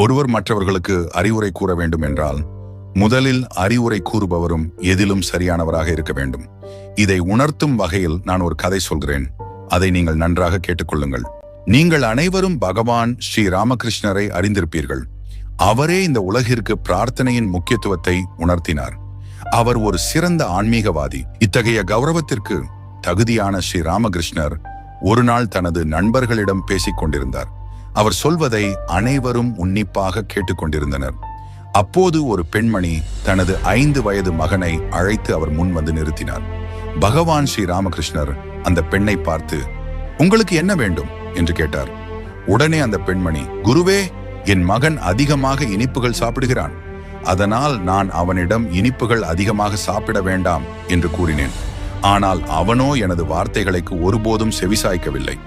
ஒருவர் மற்றவர்களுக்கு அறிவுரை கூற வேண்டும் என்றால் முதலில் அறிவுரை கூறுபவரும் எதிலும் சரியானவராக இருக்க வேண்டும். இதை உணர்த்தும் வகையில் நான் ஒரு கதை சொல்கிறேன். அதை நீங்கள் நன்றாக கேட்டுக்கொள்ளுங்கள். நீங்கள் அனைவரும் பகவான் ஸ்ரீ ராமகிருஷ்ணரை அறிந்திருப்பீர்கள். அவரே இந்த உலகிற்கு பிரார்த்தனையின் முக்கியத்துவத்தை உணர்த்தினார். அவர் ஒரு சிறந்த ஆன்மீகவாதி. இத்தகைய கௌரவத்திற்கு தகுதியான ஸ்ரீ ராமகிருஷ்ணர் ஒரு நாள் தனது நண்பர்களிடம் பேசிக் கொண்டிருந்தார் அவர் சொல்வதை அனைவரும் உன்னிப்பாக கேட்டுக்கொண்டிருந்தனர். அப்போது ஒரு பெண்மணி தனது ஐந்து வயது மகனை அழைத்து அவர் முன் வந்து நிறுத்தினார். பகவான் ஸ்ரீ ராமகிருஷ்ணர் அந்த பெண்ணை பார்த்து உங்களுக்கு என்ன வேண்டும்? என்று கேட்டார். உடனே அந்த பெண்மணி குருவே என் மகன் அதிகமாக இனிப்புகள் சாப்பிடுகிறான். அதனால் நான் அவனிடம் இனிப்புகள் அதிகமாக சாப்பிட வேண்டாம் என்று கூறினேன். ஆனால் அவனோ எனது வார்த்தைகளுக்கு ஒருபோதும் செவிசாய்க்கவில்லை.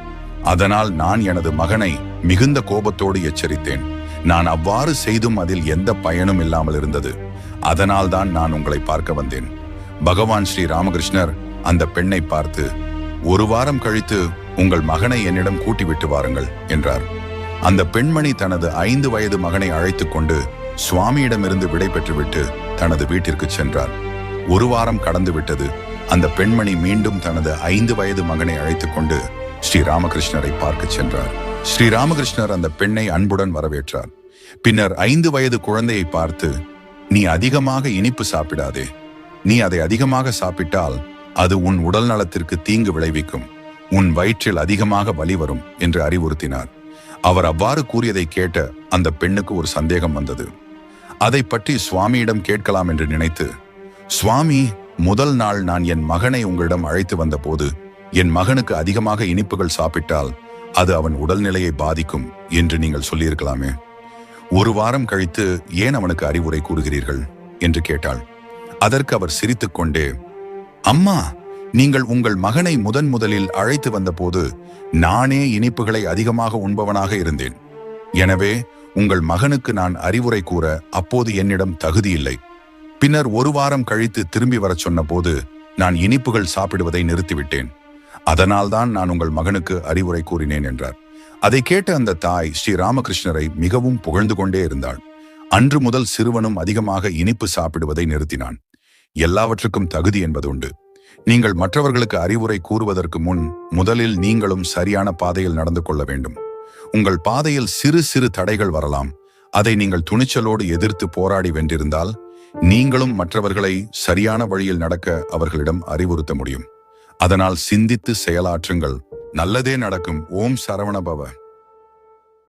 அதனால் நான் எனது மகனை மிகுந்த கோபத்தோடு எச்சரித்தேன். நான் அவ்வாறு செய்தும் அதில் எந்த பயனும் இல்லாமல் இருந்தது. அதனால் தான் நான் உங்களை பார்க்க வந்தேன். பகவான் ஸ்ரீ ராமகிருஷ்ணர் அந்த பெண்ணை பார்த்து ஒரு வாரம் கழித்து உங்கள் மகனை என்னிடம் கூட்டி விட்டு வாருங்கள் என்றார். அந்த பெண்மணி தனது ஐந்து வயது மகனை அழைத்து கொண்டு சுவாமியிடமிருந்து விடை பெற்றுவிட்டு தனது வீட்டிற்கு சென்றார். ஒரு வாரம் கடந்து விட்டது. அந்த பெண்மணி மீண்டும் தனது ஐந்து வயது மகனை அழைத்துக் கொண்டு ஸ்ரீ ராமகிருஷ்ணரை பார்க்க சென்றார். ஸ்ரீ ராமகிருஷ்ணர் அந்த பெண்ணை அன்புடன் வரவேற்றார். பின்னர் ஐந்து வயது குழந்தையை பார்த்து நீ அதிகமாக இனிப்பு சாப்பிடாதே. நீ அதை அதிகமாக சாப்பிட்டால் அது உன் உடல் நலத்திற்கு தீங்கு விளைவிக்கும். உன் வயிற்றில் அதிகமாக வலி வரும் என்று அறிவுறுத்தினார். அவர் அவ்வாறு கூறியதை கேட்ட அந்த பெண்ணுக்கு ஒரு சந்தேகம் வந்தது. அதை பற்றி சுவாமியிடம் கேட்கலாம் என்று நினைத்து சுவாமி முதல் நாள் நான் என் மகனை உங்களிடம் அழைத்து வந்தபோது என் மகனுக்கு அதிகமாக இனிப்புகள் சாப்பிட்டால் அது அவன் உடல்நிலையை பாதிக்கும் என்று நீங்கள் சொல்லியிருக்கலாமே. ஒரு வாரம் கழித்து ஏன் அவனுக்கு அறிவுரை கூறுகிறீர்கள்? என்று கேட்டாள். அதற்கு அவர் சிரித்துக்கொண்டே அம்மா நீங்கள் உங்கள் மகனை முதன் முதலில் அழைத்து வந்தபோது நானே இனிப்புகளை அதிகமாக உண்பவனாக இருந்தேன். எனவே உங்கள் மகனுக்கு நான் அறிவுரை கூற அப்போது என்னிடம் தகுதி இல்லை. பின்னர் ஒரு வாரம் கழித்து திரும்பி வரச் சொன்னபோது நான் இனிப்புகள் சாப்பிடுவதை நிறுத்திவிட்டேன். அதனால்தான் நான் உங்கள் மகனுக்கு அறிவுரை கூறினேன் என்றார். அதை கேட்ட அந்த தாய் ஸ்ரீ ராமகிருஷ்ணரை மிகவும் புகழ்ந்து கொண்டே இருந்தாள். அன்று முதல் சிறுவனும் அதிகமாக இனிப்பு சாப்பிடுவதை நிறுத்தினான். எல்லாவற்றுக்கும் தகுதி என்பது உண்டு நீங்கள் மற்றவர்களுக்கு அறிவுரை கூறுவதற்கு முன் முதலில் நீங்களும் சரியான பாதையில் நடந்து கொள்ள வேண்டும். உங்கள் பாதையில் சிறு சிறு தடைகள் வரலாம். அதை நீங்கள் துணிச்சலோடு எதிர்த்து போராடி வென்றிருந்தால் நீங்களும் மற்றவர்களை சரியான வழியில் நடக்க அவர்களிடம் அறிவுறுத்த முடியும். அதனால் சிந்தித்து செயலாற்றுங்கள். நல்லதே நடக்கும். ஓம் சரவணபவ.